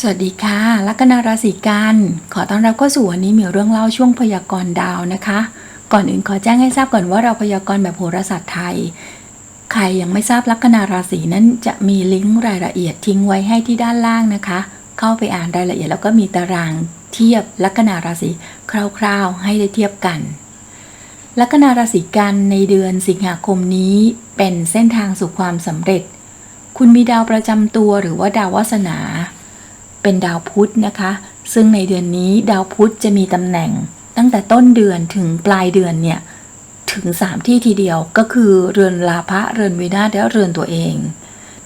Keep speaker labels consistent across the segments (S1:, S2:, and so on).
S1: สวัสดีค่ะ ลัคนาราศีกัน ขอต้อนรับเข้าสู่วันนี้มีเรื่องเล่าช่วงพยากรณ์ดาวนะคะ ก่อนอื่นขอแจ้งให้ทราบก่อนว่าเราพยากรณ์แบบโหราศาสตร์ไทย ใครยังไม่ทราบลัคนาราศีนั้นจะมีลิงก์รายละเอียดทิ้งไว้ให้ที่ด้านล่างนะคะ เข้าไปอ่านรายละเอียดแล้วก็มีตารางเทียบลัคนาราศีคร่าวๆ ให้ได้เทียบกัน ลัคนาราศีกันในเดือนสิงหาคมนี้เป็นเส้นทางสู่ความสำเร็จ คุณมีดาวประจำตัวหรือว่าดาววาสนา เป็นดาวพุธนะคะ ซึ่งในเดือนนี้ดาวพุธจะมีตำแหน่ง ตั้งแต่ต้นเดือนถึงปลายเดือนเนี่ย ถึง 3 ที่ทีเดียวก็คือเรือนลาภะเรือนวินาและเรือนตัวเอง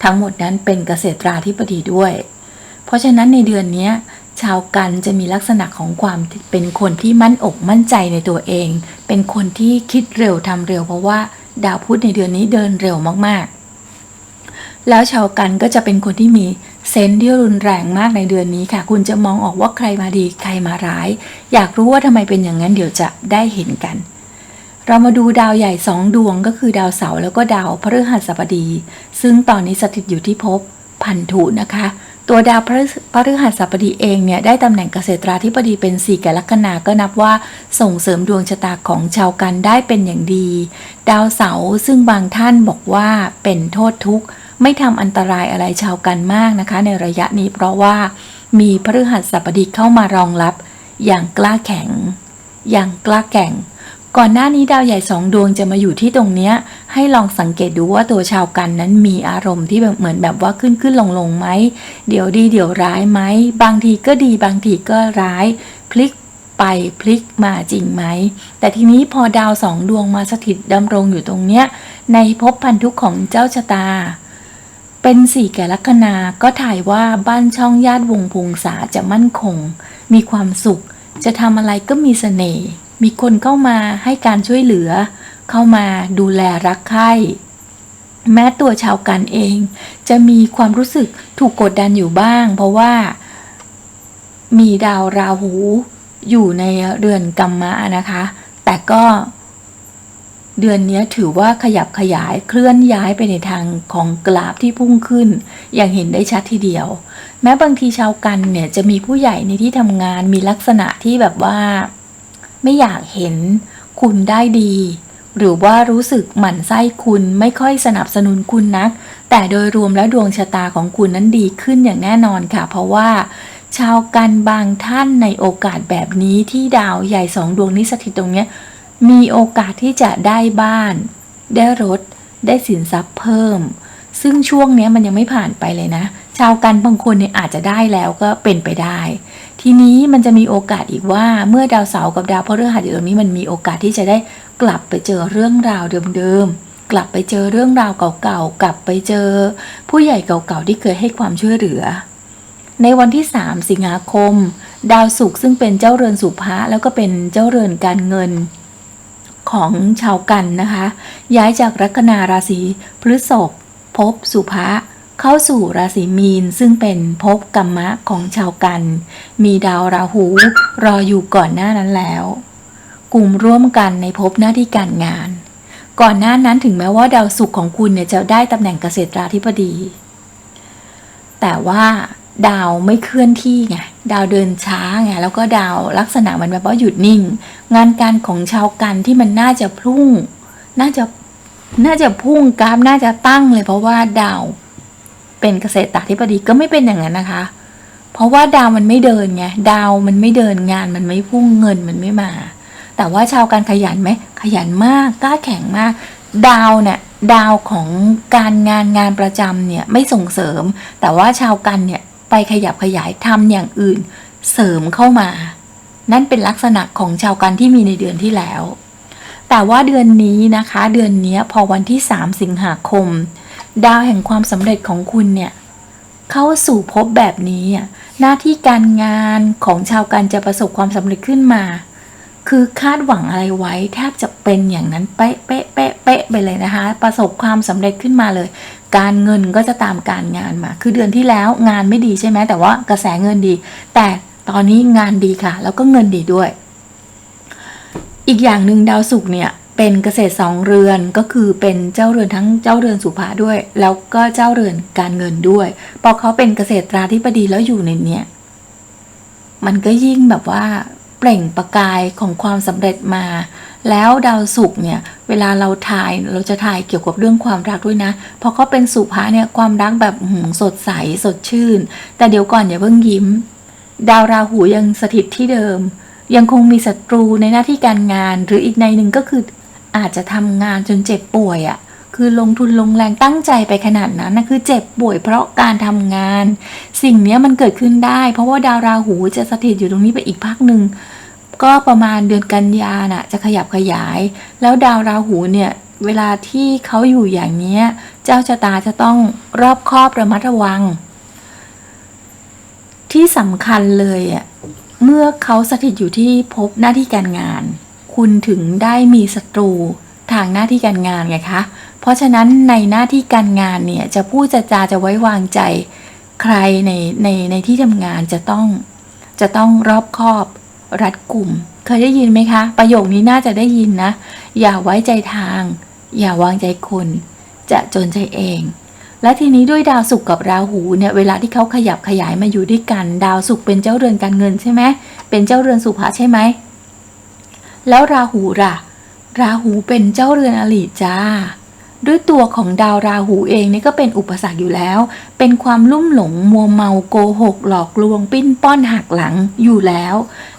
S1: ทั้งหมดนั้นเป็นเกษตราธิบดีด้วย เพราะฉะนั้นในเดือนนี้ชาวกันจะมีลักษณะของความเป็นคนที่มั่นอกมั่นใจในตัวเอง เป็นคนที่คิดเร็วทำเร็วเพราะว่าดาวพุธในเดือนนี้เดินเร็วมากๆ แล้วชาวกันก็จะเป็นคนที่มี เซนที่รุนแรงมากในเดือนนี้ค่ะ คุณจะมองออกว่าใครมาดีใครมาร้าย อยากรู้ว่าทำไมเป็นอย่างนั้นเดี๋ยวจะได้เห็นกัน เรามาดูดาวใหญ่สองดวงก็คือดาวเสาร์แล้วก็ดาวพฤหัสบดี ซึ่งตอนนี้สถิตอยู่ที่ภพพันธุนะคะ ตัวดาวพฤพฤหัสบดีเองเนี่ยได้ตำแหน่งเกษตราธิบดีเป็นสี่แกลัคนาก็นับว่าส่งเสริมดวงชะตาของชาวกันได้เป็นอย่างดี ดาวเสาร์ซึ่งบางท่านบอกว่าเป็นโทษทุกข์ ไม่ทำอันตรายอะไรชาวกันมากนะคะ ในระยะนี้เพราะว่ามีพฤหัสบดีเข้ามารองรับ อย่างกล้าแข็ง อย่างกล้าแก่ง ก่อนหน้านี้ดาวใหญ่สองดวงจะมาอยู่ที่ตรงเนี้ย ให้ลองสังเกตดูว่าตัวชาวกันนั้นมีอารมณ์ที่แบบเหมือนแบบว่าขึ้นขึ้นลงลงไหมเดี๋ยวดีเดี๋ยวร้ายไหมบางทีก็ดีบางทีก็ร้าย พลิกไปพลิกมาจริงไหม แต่ทีนี้พอดาวสองดวงมาสถิตดำรงอยู่ตรงเนี้ย ในภพพันธุของเจ้าชะตา เป็นสี่แก่ลัคนาก็ถ่ายว่าบ้านช่องญาติวงพงษาจะมั่นคง มีความสุข จะทำอะไรก็มีเสน่ห์ มีคนเข้ามาให้การช่วยเหลือ เข้ามาดูแลรักใคร่แม้ตัวชาวกันเอง จะมีความรู้สึกถูกกดดันอยู่บ้าง เพราะว่า มีดาวราหูอยู่ในเรือนกรรมะนะคะ แต่ก็ เดือนนี้ถือว่าขยับขยายเคลื่อนย้ายไปในทางของกราฟที่พุ่งขึ้น อย่างเห็นได้ชัดทีเดียว แม้บางทีชาวกันเนี่ยจะมีผู้ใหญ่ในที่ทำงานมีลักษณะที่แบบว่า ไม่อยากเห็นคุณได้ดี หรือว่ารู้สึกหมั่นไส้คุณไม่ค่อยสนับสนุนคุณนัก แต่โดยรวมแล้วดวงชะตาของคุณนั้นดีขึ้นอย่างแน่นอนค่ะ เพราะว่าชาวกันบางท่านในโอกาสแบบนี้ที่ดาวใหญ่สองดวงนี้สถิตตรงเนี้ย มีโอกาสที่จะได้บ้าน ได้รถ ได้สินทรัพย์เพิ่ม ซึ่งช่วงนี้มันยังไม่ผ่านไปเลยนะ ชาวกันบางคนเนี่ยอาจจะได้แล้วก็เป็นไปได้ ทีนี้มันจะมีโอกาสอีกว่าเมื่อดาวเสาร์กับดาวพฤหัสอยู่ตรงนี้มันมีโอกาสที่จะได้กลับไปเจอเรื่องราวเดิมๆ กลับไปเจอเรื่องราวเก่าๆ กลับไปเจอ ผู้ใหญ่เก่าๆ ที่เคยให้ความช่วยเหลือ ในวันที่ 3 สิงหาคม ดาวศุกร์ซึ่งเป็นเจ้าเรือนสุภะแล้วก็เป็นเจ้าเรือนการเงิน ของชาวกันนะคะ ย้ายจากลัคนาราศีพฤษภภพสุภะเข้าสู่ราศีมีนซึ่งเป็นภพกรรมะของชาวกัน มีดาวราหูรออยู่ก่อนหน้านั้นแล้ว กลุ่มร่วมกันในภพหน้าที่การงาน ก่อนหน้านั้นถึงแม้ว่าดาวศุกร์ของคุณเนี่ยจะได้ตำแหน่งเกษตราธิบดี แต่ว่า ดาวไม่เคลื่อนที่ไงดาวเดินช้าไงแล้วก็ดาวลักษณะมันแบบว่าหยุดนิ่ง งานการของชาวกันที่มันน่าจะพุ่ง น่าจะน่าจะพุ่งกราฟน่าจะตั้งเลย เพราะว่าดาวเป็นเกษตรธิบดีก็ไม่เป็นอย่างนั้นนะคะ เพราะว่าดาวมันไม่เดินไงดาวมันไม่เดินงานมันไม่พุ่งเงินมันไม่มา แต่ว่าชาวการขยันไหมขยันมากกล้าแข็งมาก ดาวเนี่ยดาวของการงานงานประจำเนี่ยไม่ส่งเสริม แต่ว่าชาวกันเนี่ย ไปขยับขยายทำอย่างอื่น เสริมเข้ามา นั่นเป็นลักษณะของชาวกันที่มีในเดือนที่แล้ว แต่ว่าเดือนนี้นะคะ เดือนนี้พอวันที่ 3 สิงหาคม ดาวแห่งความสำเร็จของคุณเนี่ยเข้าสู่ภพแบบนี้ หน้าที่การงานของชาวกันจะประสบความสำเร็จขึ้นมา คือคาดหวังอะไรไว้แทบจะเป็นอย่างนั้นเป๊ะเป๊ะเป๊ะเป๊ะไปเลยนะคะ ประสบความสำเร็จขึ้นมาเลย การเงินก็จะตามการงานมา คือเดือนที่แล้วงานไม่ดีใช่ไหมแต่ว่ากระแสเงินดี แต่ตอนนี้งานดีค่ะ แล้วก็เงินดีด้วย อีกอย่างหนึ่งดาวศุกร์เนี่ยเป็นเกษตรสองเรือนก็คือเป็นเจ้าเรือนทั้งเจ้าเรือนสุภาด้วย แล้วก็เจ้าเรือนการเงินด้วยพอเขาเป็นเกษตราธิบดีแล้วอยู่ในเนี้ยมันก็ยิ่งแบบว่า เปล่งประกายของความสำเร็จมา แล้วดาวศุกร์เนี่ย เวลาเราถ่ายเราจะถ่ายเกี่ยวกับเรื่องความรักด้วยนะ เพราะเขาเป็นสุภาเนี่ยความรักแบบหืสดใสสดชื่น แต่เดี๋ยวก่อนอย่าเพิ่งยิ้ม ดาวราหูยังสถิตที่เดิม ยังคงมีศัตรูในหน้าที่การงาน หรืออีกในหนึ่งก็คืออาจจะทำงานจนเจ็บป่วยอะ่ะ คือลงทุนลงแรงตั้งใจไปขนาดนั้นนะคือเจ็บป่วยเพราะการทำงาน สิ่งนี้มันเกิดขึ้นได้ เพราะว่าดาวราหูจะสถิตอยู่ตรงนี้ไปอีกพักหนึ่งก็ประมาณเดือนกันยาน่ะจะขยับขยาย แล้วดาวราหูเนี่ยเวลาที่เขาอยู่อย่างนี้เจ้าชะตาจะต้องรอบคอบระมัดระวัง ที่สำคัญเลยอะเมื่อเขาสถิตอยู่ที่ภพหน้าที่การงาน คุณถึงได้มีศัตรู ทางหน้าที่การงานไงคะ เพราะฉะนั้นในหน้าที่การงานเนี่ยจะพูดจะจาจะไว้วางใจ ใครในในในที่ทำงานจะต้องจะต้องรอบคอบรัดกลุ่ม เคยได้ยินไหมคะ ประโยคนี้น่าจะได้ยินนะ อย่าไว้ใจทาง อย่าวางใจคนจะจนใจเอง และทีนี้ด้วยดาวศุกร์กับราหูเนี่ยเวลาที่เขาขยับขยายมาอยู่ด้วยกัน ดาวศุกร์เป็นเจ้าเรือนการเงินใช่ไหมเป็นเจ้าเรือนสุภะใช่ไหมแล้วราหูล่ะ ราหูเป็นเจ้าเรือนอลิจ้า ด้วยตัวของดาวราหูเองนี่ก็เป็นอุปสรรคอยู่แล้ว เป็นความลุ่มหลงมัวเมาโกหก หลอกลวงปิ้นป้อนหักหลังอยู่แล้ว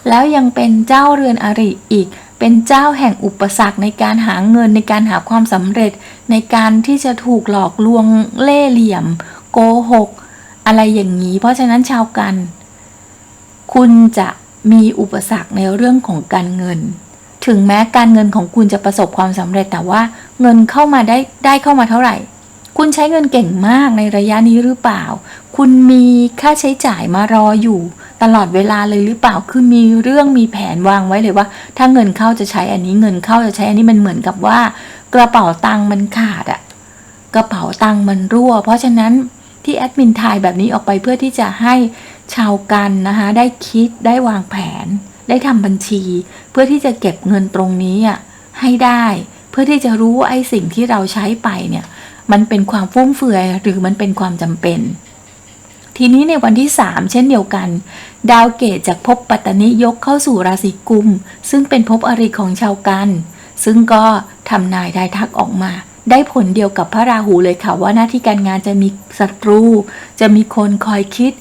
S1: แล้วยังเป็นเจ้าเรือนอริอีก เป็นเจ้าแห่งอุปสรรคในการหาเงินในการหาความสำเร็จ ในการที่จะถูกหลอกลวงเล่เหลี่ยม โกหก อะไรอย่างนี้ เพราะฉะนั้นชาวกัน คุณจะมีอุปสรรคในเรื่องของการเงิน ถึงแม้การเงินของคุณจะประสบความสำเร็จแต่ว่าเงินเข้ามาได้ได้เข้ามาเท่าไหร่ คุณใช้เงินเก่งมากในระยะนี้หรือเปล่า คุณมีค่าใช้จ่ายมารออยู่ ตลอดเวลาเลยหรือเปล่าคือมีเรื่องมีแผนวางไว้เลยว่า ถ้าเงินเข้าจะใช้อันนี้เงินเข้าจะใช้อันนี้มันเหมือนกับว่า กระเป๋าตังค์มันขาดอะกระเป๋าตังค์มันรั่ว เพราะฉะนั้นที่แอดมินทายแบบนี้ออกไปเพื่อที่จะให้ชาวกันนะคะได้คิดได้วางแผน ได้ทำบัญชี เพื่อที่จะเก็บเงินตรงนี้อะให้ได้ เพื่อที่จะรู้ว่าไอ้สิ่งที่เราใช้ไปเนี่ยมันเป็นความฟุ่มเฟือยหรือมันเป็นความจำเป็น ทีนี้ในวันที่ 3 เช่นเดียวกัน ดาวเกตจากภพปัตตนิยกเข้าสู่ราศีกุม ซึ่งเป็นภพอริของชาวกัน ซึ่งก็ทำนายได้ทักออกมาได้ผลเดียวกับพระราหูเลยค่ะว่าหน้าที่การงานจะมีศัตรู จะมีคนคอยคิด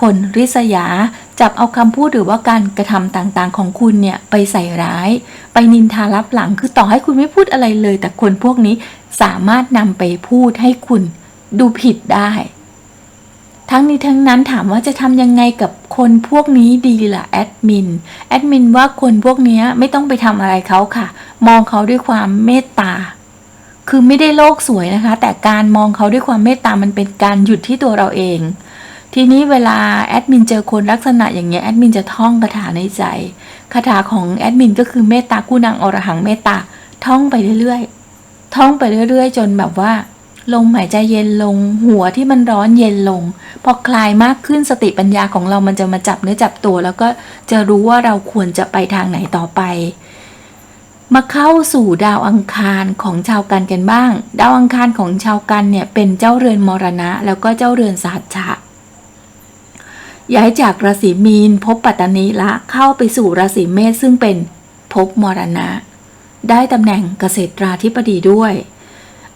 S1: คนริษยา จับเอาคำพูดหรือว่าการกระทำต่างๆ ของคุณเนี่ยไปใส่ร้าย ไปนินทารับหลังคือต่อให้คุณไม่พูดอะไรเลย แต่คนพวกนี้สามารถนำไปพูดให้คุณดูผิดได้ ทั้งนี้ทั้งนั้นถามว่าจะทำยังไงกับคนพวกนี้ดีล่ะแอดมินแอดมินว่าคนพวกนี้ไม่ต้องไปทำอะไรเขาค่ะ มองเขาด้วยความเมตตาคือไม่ได้โลกสวยนะคะ แต่การมองเขาด้วยความเมตตามันเป็นการหยุดที่ตัวเราเอง ทีนี้เวลาแอดมินเจอคนลักษณะอย่างเงี้ยแอดมินจะท่องคาถาในใจคาถาของแอดมินก็คือเมตตากู้นางอรหังเมตตาท่องไปเรื่อยๆ ท่องไปเรื่อยๆ จนแบบว่าลมหายใจเย็นลงหัวที่มันร้อนเย็นลง พอคลายมากขึ้นสติปัญญาของเรามันจะมาจับเนื้อจับตัว แล้วก็จะรู้ว่าเราควรจะไปทางไหนต่อไป มาเข้าสู่ดาวอังคารของชาวกันกันบ้าง ดาวอังคารของชาวกันเนี่ยเป็นเจ้าเรือนมรณะ แล้วก็เจ้าเรือนสาชะ ย้ายจากราศีมีนภพปัตตานีละเข้าไปสู่ราศีเมษซึ่งเป็นภพมรณะ ได้ตำแหน่งเกษตราธิบดีด้วย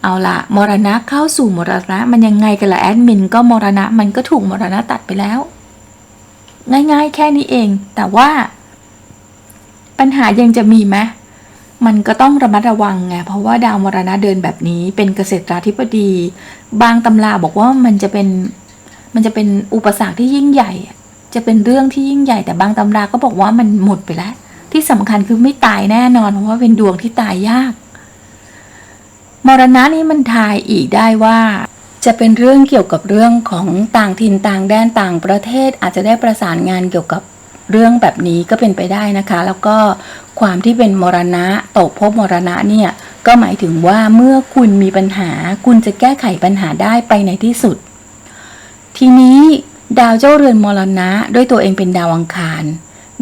S1: เอาละมรณะเข้าสู่มรณะมันยังไงกันล่ะแอดมินก็มรณะมันก็ถูกมรณะตัดไปแล้ว ง่ายๆแค่นี้เอง แต่ว่า ปัญหายังจะมีไหมมันก็ต้องระมัดระวังไง เพราะว่าดาวมรณะเดินแบบนี้เป็นเกษตราธิบดี บางตำราบอกว่ามันจะเป็น มันจะเป็นอุปสรรคที่ยิ่งใหญ่ จะเป็นเรื่องที่ยิ่งใหญ่แต่บางตำราก็บอกว่ามันหมดไปแล้ว ที่สำคัญคือไม่ตายแน่นอนเพราะว่าเป็นดวงที่ตายยาก มรณะนี้มันทายอีกได้ว่า จะเป็นเรื่องเกี่ยวกับเรื่องของต่างถิ่นต่างแดนต่างประเทศอาจจะได้ประสานงานเกี่ยวกับเรื่องแบบนี้ก็เป็นไปได้นะคะ แล้วก็ความที่เป็นมรณะตกภพมรณะเนี่ยก็หมายถึงว่าเมื่อคุณมีปัญหา คุณจะแก้ไขปัญหาได้ไปในที่สุด ทีนี้ดาวเจ้าเรือนมรณะด้วยตัวเองเป็นดาวอังคาร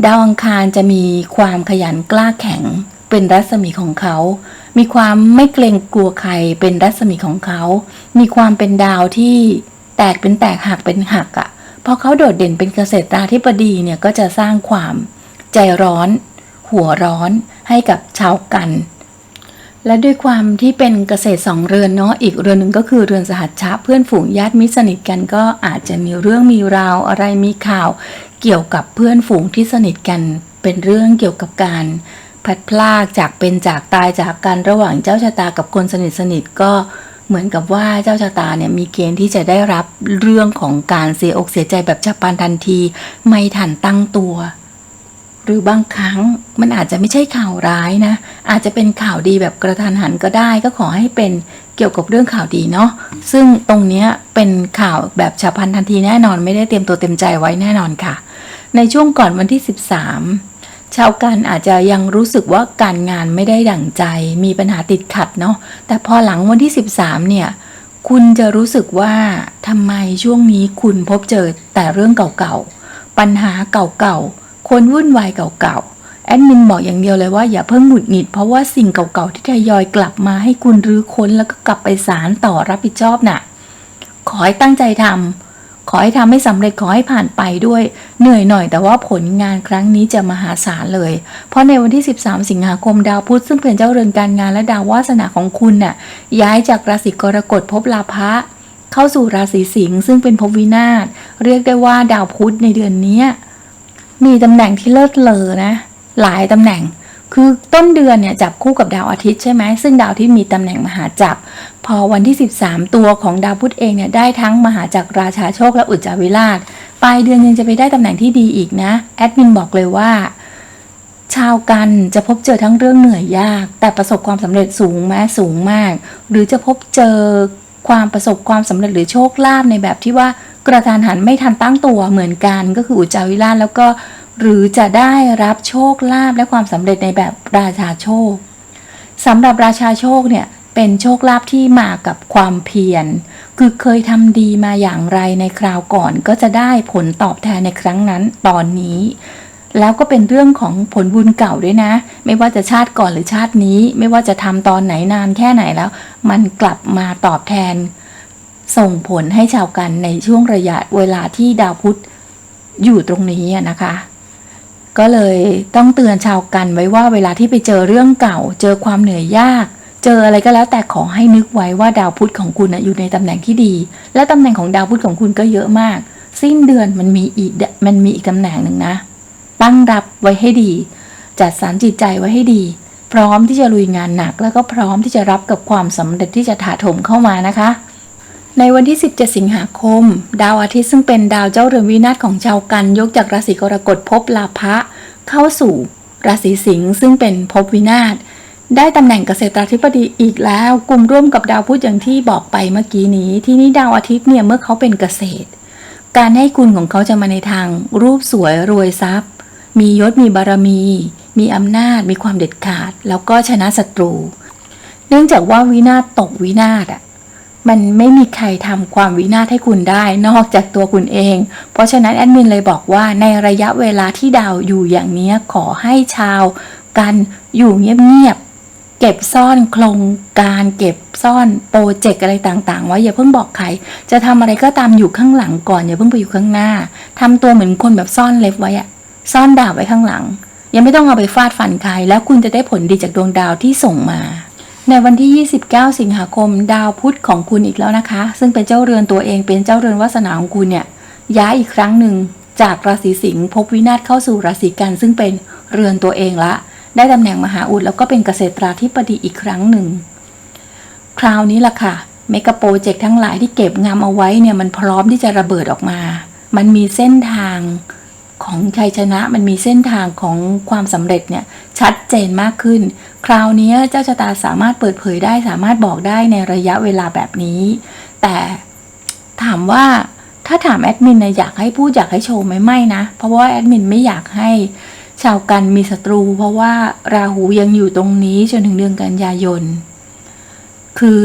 S1: ดาวอังคารจะมีความขยันกล้าแข็ง เป็นรัศมีของเขา มีความไม่เกรงกลัวใครเป็นรัศมีของเขา มีความเป็นดาวที่แตกเป็นแตกหักเป็นหักอะ่ะพอเขาโดดเด่นเป็นเกษตราธิบดีเนี่ยก็จะสร้างความใจร้อน หัวร้อนให้กับชาวกัน และด้วยความที่เป็นเกษตรสองเรือนเนาะอีกเรือนหนึ่งก็คือเรือนสหัชชะเพื่อนฝูงญาติมิตรสนิทกันก็อาจจะมีเรื่องมีราวอะไรมีข่าวเกี่ยวกับเพื่อนฝูงที่สนิทกัน เป็นเรื่องเกี่ยวกับการพัดพรากจากเป็นจากตายจากกันระหว่างเจ้าชะตากับคนสนิทสนิทก็เหมือนกับว่าเจ้าชะตาเนี่ยมีเกณฑ์ที่จะได้รับเรื่องของการเสียอกเสียใจแบบฉับพลันทันที ไม่ทันตั้งตัว หรือบางครั้งมันอาจจะไม่ใช่ข่าวร้ายนะ อาจจะเป็นข่าวดีแบบกระทันหันก็ได้ ก็ขอให้เป็นเกี่ยวกับเรื่องข่าวดีเนาะซึ่งตรงนี้เป็นข่าวแบบฉับพลันทันทีแน่นอนไม่ได้เตรียมตัวเต็มใจไว้แน่นอนค่ะ ในช่วงก่อนวันที่ 13 ชาวกันอาจจะยังรู้สึกว่าการงานไม่ได้ดั่งใจ มีปัญหาติดขัดเนาะแต่พอหลังวันที่ 13 เนี่ยคุณจะรู้สึกว่าทำไมช่วงนี้คุณพบเจอแต่เรื่องเก่าๆปัญหาเก่าๆ คนวุ่นวายเก่าๆ แอดมินบอกอย่างเดียวเลยว่าอย่าเพิ่งหงุดหงิดเพราะว่าสิ่งเก่าๆที่ทยอยกลับมาให้คุณรื้อค้นแล้วก็กลับไปสารต่อรับผิดชอบน่ะ ขอให้ตั้งใจทำขอให้ทำให้สำเร็จขอให้ผ่านไปด้วย เหนื่อยหน่อยแต่ว่าผลงานครั้งนี้จะมหาศาลเลย เพราะในวันที่ 13 สิงหาคมดาวพุธซึ่งเป็นเจ้าเรือนการงานและดาววาสนาของคุณน่ะย้ายจากราศีกรกฎภพลาภะเข้าสู่ราศีสิงห์ซึ่งเป็นภพวินาศเรียกได้ว่าดาวพุธในเดือนนี้ มีตำแหน่งที่เลิศเลอนะ หลายตำแหน่ง คือต้นเดือนเนี่ยจับคู่กับดาวอาทิตย์ใช่ไหมซึ่งดาวที่มีตำแหน่งมหาจักรพอวันที่ 13 ตัวของดาวพุธเองเนี่ยได้ทั้งมหาจักรราชาโชคและอุจจาวิราชปลายเดือนยังจะไปได้ตำแหน่งที่ดีอีกนะแอดมินบอกเลยว่าชาวกันจะพบเจอทั้งเรื่องเหนื่อยยาก แต่ประสบความสำเร็จสูงแม้สูงมาก หรือจะพบเจอความประสบความสำเร็จหรือโชคลาภในแบบที่ว่า กระทานหันไม่ทันตั้งตัวเหมือนกันก็คืออุจจาวิราชแล้วก็หรือจะได้รับโชคลาภและความสำเร็จในแบบราชาโชคสำหรับราชาโชคเนี่ยเป็นโชคลาภที่มากับความเพียร คือเคยทำดีมาอย่างไรในคราวก่อนก็จะได้ผลตอบแทนในครั้งนั้นตอนนี้ แล้วก็เป็นเรื่องของผลบุญเก่าด้วยนะ ไม่ว่าจะชาติก่อนหรือชาตินี้ ไม่ว่าจะทำตอนไหนนานแค่ไหนแล้ว มันกลับมาตอบแทน ส่งผลให้ชาวกันในช่วงระยะเวลาที่ดาวพุธอยู่ตรงนี้นะคะ ก็เลยต้องเตือนชาวกันไว้ว่าเวลาที่ไปเจอเรื่องเก่า เจอความเหนื่อยยาก เจออะไรก็แล้วแต่ขอให้นึกไว้ว่าดาวพุธของคุณอยู่ในตำแหน่งที่ดี และตำแหน่งของดาวพุธของคุณก็เยอะมาก สิ้นเดือนมันมีอีกมันมีอีกตำแหน่งหนึ่งนะ ตั้งรับไว้ให้ดี จัดสรรจิตใจไว้ให้ดีพร้อมที่จะลุยงานหนักแล้วก็พร้อมที่จะรับกับความสำเร็จที่จะถาโถมเข้ามานะคะ ในวันที่ 17 สิงหาคม ดาวอาทิตย์ซึ่งเป็นดาวเจ้าเรือนวินาศของชาวกัน ยกจากราศีกรกฎภพลาภะเข้าสู่ ราศีสิงห์ซึ่งเป็นภพวินาศได้ตำแหน่งเกษตราธิบดีอีกแล้วกลุ่มร่วมกับดาวพุธอย่างที่บอกไปเมื่อกี้นี้ ที่นี้ดาวอาทิตย์เนี่ยเมื่อเขาเป็นเกษตร การให้คุณของเขาจะมาในทาง รูปสวยรวยทรัพย์ มียศมีบารมี มีอำนาจมีความเด็ดขาด แล้วก็ชนะศัตรู เนื่องจากว่าวินาศตกวินาศอะ มันไม่มีใครทำความวินาศให้คุณได้นอกจากตัวคุณเอง เพราะฉะนั้นแอดมินเลยบอกว่าในระยะเวลาที่ดาวอยู่อย่างนี้ขอให้ชาวกันอยู่เงียบๆเก็บซ่อนโครงการเก็บซ่อนโปรเจกต์อะไรต่างๆไว้อย่าเพิ่งบอกใคร จะทำอะไรก็ตามอยู่ข้างหลังก่อนอย่าเพิ่งไปอยู่ข้างหน้าทำตัวเหมือนคนแบบซ่อนเล็บไว้อะซ่อนดาวไว้ข้างหลัง ยังไม่ต้องเอาไปฟาดฟันใครแล้วคุณจะได้ผลดีจากดวงดาวที่ส่งมา ในวันที่ 29 สิงหาคม ดาวพุธของคุณอีกแล้วนะคะ ซึ่งเป็นเจ้าเรือนตัวเองเป็นเจ้าเรือนวาสนาของคุณเนี่ยย้ายอีกครั้งหนึ่งจากราศีสิงห์ภพวินาศเข้าสู่ราศีกันซึ่งเป็นเรือนตัวเองละ ได้ตำแหน่งมหาอุดแล้วก็เป็นเกษตราธิบดีอีกครั้งหนึ่ง คราวนี้ล่ะค่ะเมกะโปรเจกต์ทั้งหลายที่เก็บงำเอาไว้เนี่ยมันพร้อมที่จะระเบิดออกมา มันมีเส้นทาง ของชัยชนะมันมีเส้นทางของความสำเร็จเนี่ยชัดเจนมากขึ้น คราวนี้เจ้าชะตาสามารถเปิดเผยได้สามารถบอกได้ในระยะเวลาแบบนี้ แต่ถามว่าถ้าถามแอดมินนะอยากให้พูดอยากให้โชว์ไหมไม่นะ เพราะว่าแอดมินไม่อยากให้ชาวกันมีศัตรู เพราะว่าราหูยังอยู่ตรงนี้จนถึงเดือนกันยายน คือ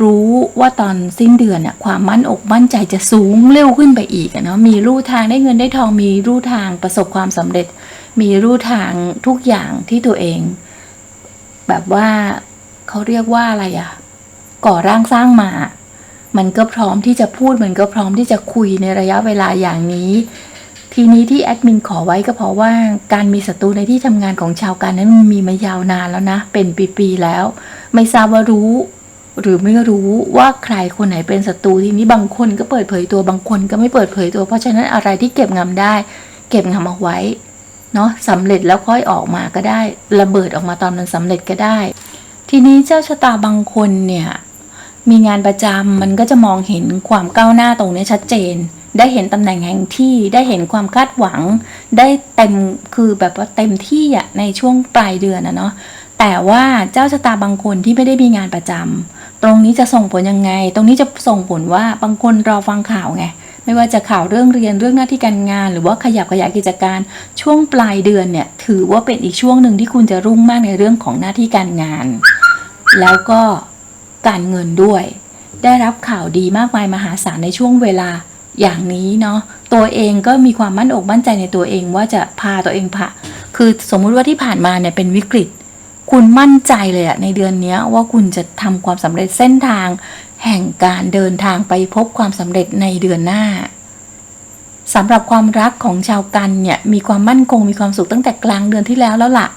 S1: รู้ว่าตอนสิ้นเดือนน่ะความมั่นอกมั่นใจจะสูงเร็วขึ้นไปอีกเนาะมีรูทางได้เงินได้ทองมีรูทางประสบความสำเร็จ มีรูทางทุกอย่างที่ตัวเอง แบบว่าเขาเรียกว่าอะไรอะก่อร่างสร้างมา มันก็พร้อมที่จะพูดมันก็พร้อมที่จะคุยในระยะเวลาอย่างนี้ทีนี้ที่แอดมินขอไว้ก็เพราะว่าการมีศัตรูในที่ทำงานของชาวการนั้นมันมีมายาวนานแล้วนะ เป็นปี ๆ แล้ว ไม่ทราบว่ารู้ หรือไม่รู้ว่าใครคนไหนเป็นศัตรูทีนี้บางคนก็เปิดเผยตัวบางคนก็ไม่เปิดเผยตัว เพราะฉะนั้นอะไรที่เก็บงำได้ เก็บงำเอาไว้เนาะสำเร็จแล้วค่อยออกมาก็ได้ ระเบิดออกมาตอนมันสำเร็จก็ได้ ทีนี้เจ้าชะตาบางคนเนี่ยมีงานประจำมันก็จะมองเห็นความก้าวหน้าตรงนี้ชัดเจน ได้เห็นตำแหน่งแห่งที่ได้เห็นความคาดหวัง ได้เต็มคือแบบว่าเต็มที่อะในช่วงปลายเดือนนะเนาะแต่ว่าเจ้าชะตาบางคนที่ไม่ได้มีงานประจำ ตรงนี้จะส่งผลยังไง ตรงนี้จะส่งผลว่าบางคนรอฟังข่าวไง ไม่ว่าจะข่าวเรื่องเรียนเรื่องหน้าที่การงาน หรือว่าขยับขยายกิจการช่วงปลายเดือนเนี่ยถือว่าเป็นอีกช่วงหนึ่งที่คุณจะรุ่งมากในเรื่องของหน้าที่การงาน แล้วก็การเงินด้วย ได้รับข่าวดีมากมายมหาศาลในช่วงเวลาอย่างนี้เนาะตัวเองก็มีความมั่นอกมั่นใจในตัวเองว่าจะพาตัวเองผ่าคือสมมุติว่าที่ผ่านมาเนี่ยเป็นวิกฤต คุณมั่นใจเลยอะในเดือนนี้ว่าคุณจะทำความสำเร็จเส้นทาง แห่งการเดินทางไปพบความสำเร็จในเดือนหน้าสำหรับความรักของชาวกันเนี่ยมีความมั่นคงมีความสุขตั้งแต่กลางเดือนที่แล้วแล้วล่ะ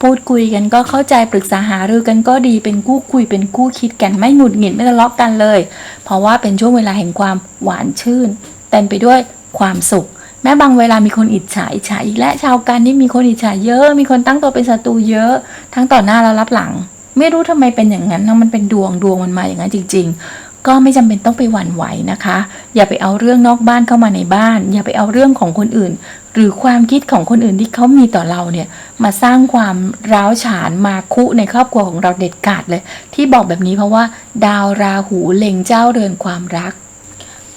S1: พูดคุยกันก็เข้าใจปรึกษาหารือกันก็ดีเป็นคู่คุยเป็นคู่คิดกันไม่หงุดหงิดไม่ทะเลาะกันเลย เพราะว่าเป็นช่วงเวลาแห่งความหวานชื่น เต็มไปด้วยความสุข แม้บางเวลามีคนอิจฉาอิจฉาอีกและชาวกันนี่มีคนอิจฉาเยอะ มีคนตั้งตัวเป็นศัตรูเยอะ ทั้งต่อหน้าและรับหลัง ไม่รู้ทำไมเป็นอย่างนั้นนะมันเป็นดวงดวงมันมาอย่างนั้นจริง ๆ ก็ไม่จำเป็นต้องไปหวั่นไหวนะคะ อย่าไปเอาเรื่องนอกบ้านเข้ามาในบ้าน อย่าไปเอาเรื่องของคนอื่น หรือความคิดของคนอื่นที่เขามีต่อเราเนี่ย มาสร้างความร้าวฉานมาคุในครอบครัวของเราเด็ดขาดเลย ที่บอกแบบนี้เพราะว่า ดาวราหูเล็งเจ้าเรือนความรัก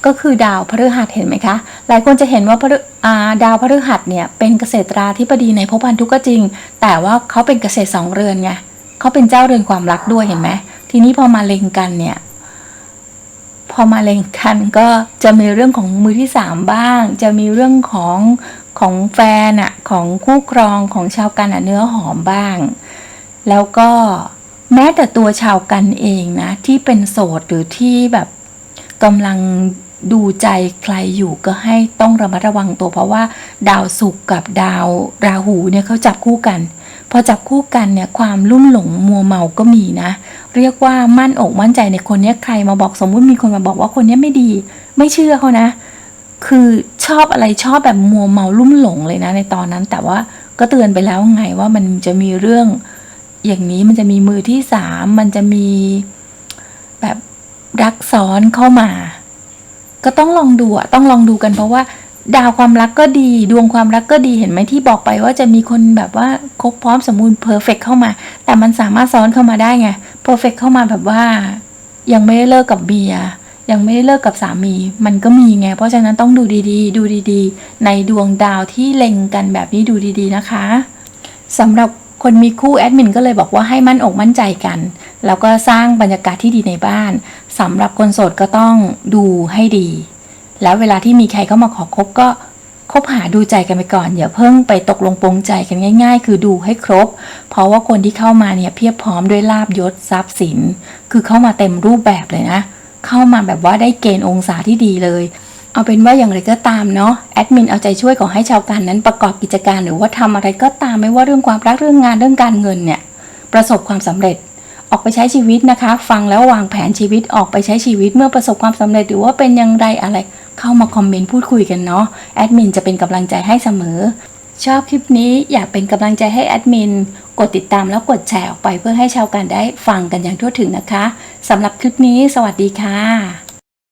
S1: ก็คือดาวพฤหัสเห็นไหมคะ หลายคนจะเห็นว่าาดาวพฤหัสเนี่ยเป็นเกษตราธิบดีในภพพันธุก็จริง แต่ว่าเขาเป็นเกษตรสองเรือนไงเขาเป็นเจ้าเรือนความรักด้วยเห็นไหมทีนี้พอมาเล็งกันเนี่ยพอมาเล็งกันก็จะมีเรื่องของมือที่สามบ้าง จะมีเรื่องของของแฟนอะของคู่ครองของชาวกันอะเนื้อหอมบ้าง แล้วก็แม้แต่ตัวชาวกันเองนะ ที่เป็นโสดหรือที่แบบกำลัง ดูใจใครอยู่ก็ให้ต้องระมัดระวังตัวเพราะว่าดาวศุกร์กับดาวราหูเนี่ยเขาจับคู่กัน พอจับคู่กันเนี่ยความลุ่มหลงมัวเมาก็มีนะ เรียกว่ามั่นอกมั่นใจในคนนี้ใครมาบอกสมมุติมีคนมาบอกว่าคนนี้ไม่ดี ไม่เชื่อเขานะ คือชอบอะไรชอบแบบมัวเมาลุ่มหลงเลยนะในตอนนั้น แต่ว่าก็เตือนไปแล้วไงว่ามันจะมีเรื่อง อย่างนี้มันจะมีมือที่สามมันจะมีแบบรักซ้อนเข้ามา ก็ต้องลองดูอะต้องลองดูกันเพราะว่า ดาวความรักก็ดี ดวงความรักก็ดีเห็นไหมที่บอกไปว่าจะมีคนแบบว่าครบพร้อมสมบูรณ์เพอร์เฟกเข้ามา แต่มันสามารถซ้อนเข้ามาได้ไงเพอร์เฟกเข้ามาแบบว่า ยังไม่ได้เลิกกับเบียยังไม่ได้เลิกกับสามี มันก็มีไง เพราะฉะนั้นต้องดูดีๆ ดูดีๆ ในดวงดาวที่เล็งกันแบบนี้ดูดีๆนะคะสำหรับ คนมีคู่แอดมินก็เลยบอกว่าให้มั่นอกมั่นใจกัน แล้วก็สร้างบรรยากาศที่ดีในบ้านสำหรับคนโสดก็ต้องดูให้ดี แล้วเวลาที่มีใครเข้ามาขอคบก็คบหาดูใจกันไปก่อนอย่าเพิ่งไปตกลงปรงใจกันง่าย ๆ คือดูให้ครบ เพราะว่าคนที่เข้ามาเนี่ยเพียบพร้อมด้วยลาบยศทรัพย์สิน คือเข้ามาเต็มรูปแบบเลยนะ เข้ามาแบบว่าได้เกณฑ์องศาที่ดีเลย เอาเป็นว่าอย่างไรก็ตามเนาะแอดมินเอาใจช่วยขอให้ชาวการนั้นประกอบกิจการหรือว่าทำอะไรก็ตามไม่ว่าเรื่องความรักเรื่องงานเรื่องการเงินเนี่ยประสบความสำเร็จออกไปใช้ชีวิตนะคะ ฟังแล้ววางแผนชีวิตออกไปใช้ชีวิตเมื่อประสบความสำเร็จหรือว่าเป็นอย่างไรอะไร เข้ามาคอมเมนต์พูดคุยกันเนาะแอดมินจะเป็นกำลังใจให้เสมอ ชอบคลิปนี้อยากเป็นกำลังใจให้แอดมินกดติดตามแล้วกดแชร์ออกไปเพื่อให้ชาวการได้ฟังกันอย่างทั่วถึงนะคะสำหรับคลิปนี้ สวัสดีค่ะ